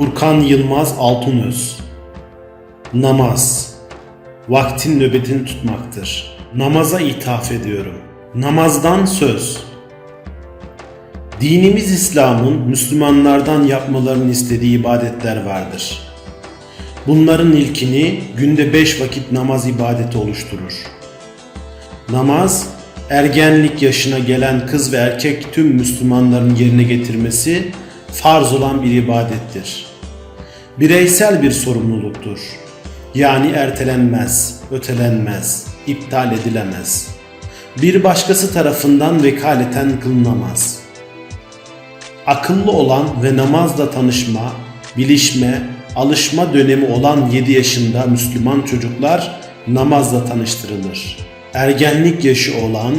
Furkan Yılmaz Altunöz Namaz Vaktin nöbetini tutmaktır. Namaza ithaf ediyorum. Namazdan söz Dinimiz İslam'ın Müslümanlardan yapmalarını istediği ibadetler vardır. Bunların ilkini günde beş vakit namaz ibadeti oluşturur. Namaz, ergenlik yaşına gelen kız ve erkek tüm Müslümanların yerine getirmesi farz olan bir ibadettir. Bireysel bir sorumluluktur. Yani ertelenmez, ötelenmez, iptal edilemez. Bir başkası tarafından vekaleten kılınamaz. Akıllı olan ve namazla tanışma, bilişme, alışma dönemi olan 7 yaşında Müslüman çocuklar namazla tanıştırılır. Ergenlik yaşı olan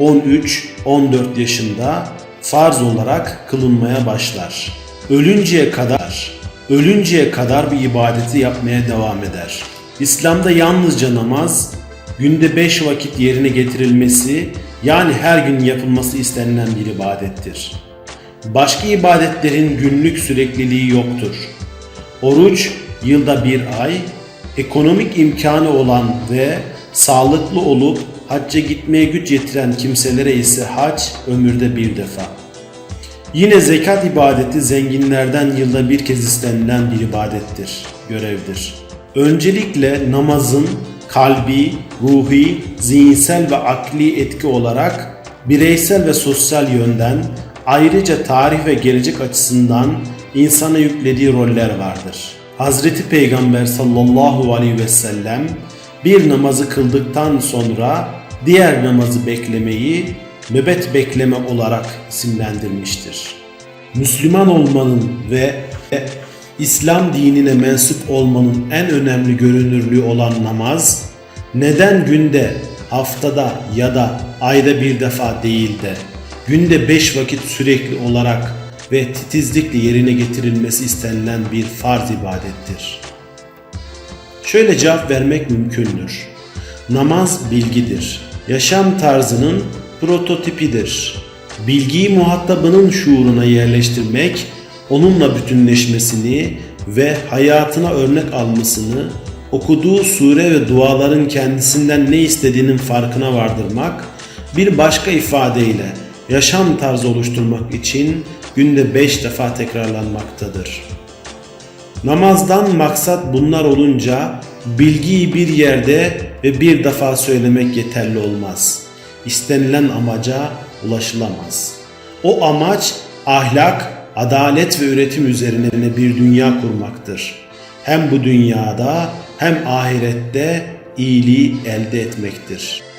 13-14 yaşında farz olarak kılınmaya başlar. Ölünceye kadar, ölünceye kadar bir ibadeti yapmaya devam eder. İslam'da yalnızca namaz, günde 5 vakit yerine getirilmesi yani her gün yapılması istenilen bir ibadettir. Başka ibadetlerin günlük sürekliliği yoktur. Oruç yılda bir ay, ekonomik imkanı olan ve sağlıklı olup hacca gitmeye güç yetiren kimselere ise hac ömürde bir defa. Yine zekat ibadeti zenginlerden yılda bir kez istenilen bir ibadettir, görevdir. Öncelikle namazın kalbi, ruhi, zihinsel ve akli etki olarak bireysel ve sosyal yönden ayrıca tarih ve gelecek açısından insana yüklediği roller vardır. Hazreti Peygamber sallallahu aleyhi ve sellem bir namazı kıldıktan sonra diğer namazı beklemeyi nöbet bekleme olarak isimlendirmiştir. Müslüman olmanın ve İslam dinine mensup olmanın en önemli görünürlüğü olan namaz, neden günde, haftada ya da ayda bir defa değil de günde beş vakit sürekli olarak ve titizlikle yerine getirilmesi istenilen bir farz ibadettir. Şöyle cevap vermek mümkündür. Namaz bilgidir. Yaşam tarzının prototipidir. Bilgiyi muhatabının şuuruna yerleştirmek, onunla bütünleşmesini ve hayatına örnek almasını, okuduğu sure ve duaların kendisinden ne istediğinin farkına vardırmak, bir başka ifadeyle yaşam tarzı oluşturmak için günde beş defa tekrarlanmaktadır. Namazdan maksat bunlar olunca bilgiyi bir yerde ve bir defa söylemek yeterli olmaz. İstenilen amaca ulaşılamaz. O amaç ahlak, adalet ve üretim üzerine bir dünya kurmaktır. Hem bu dünyada hem ahirette iyiliği elde etmektir.''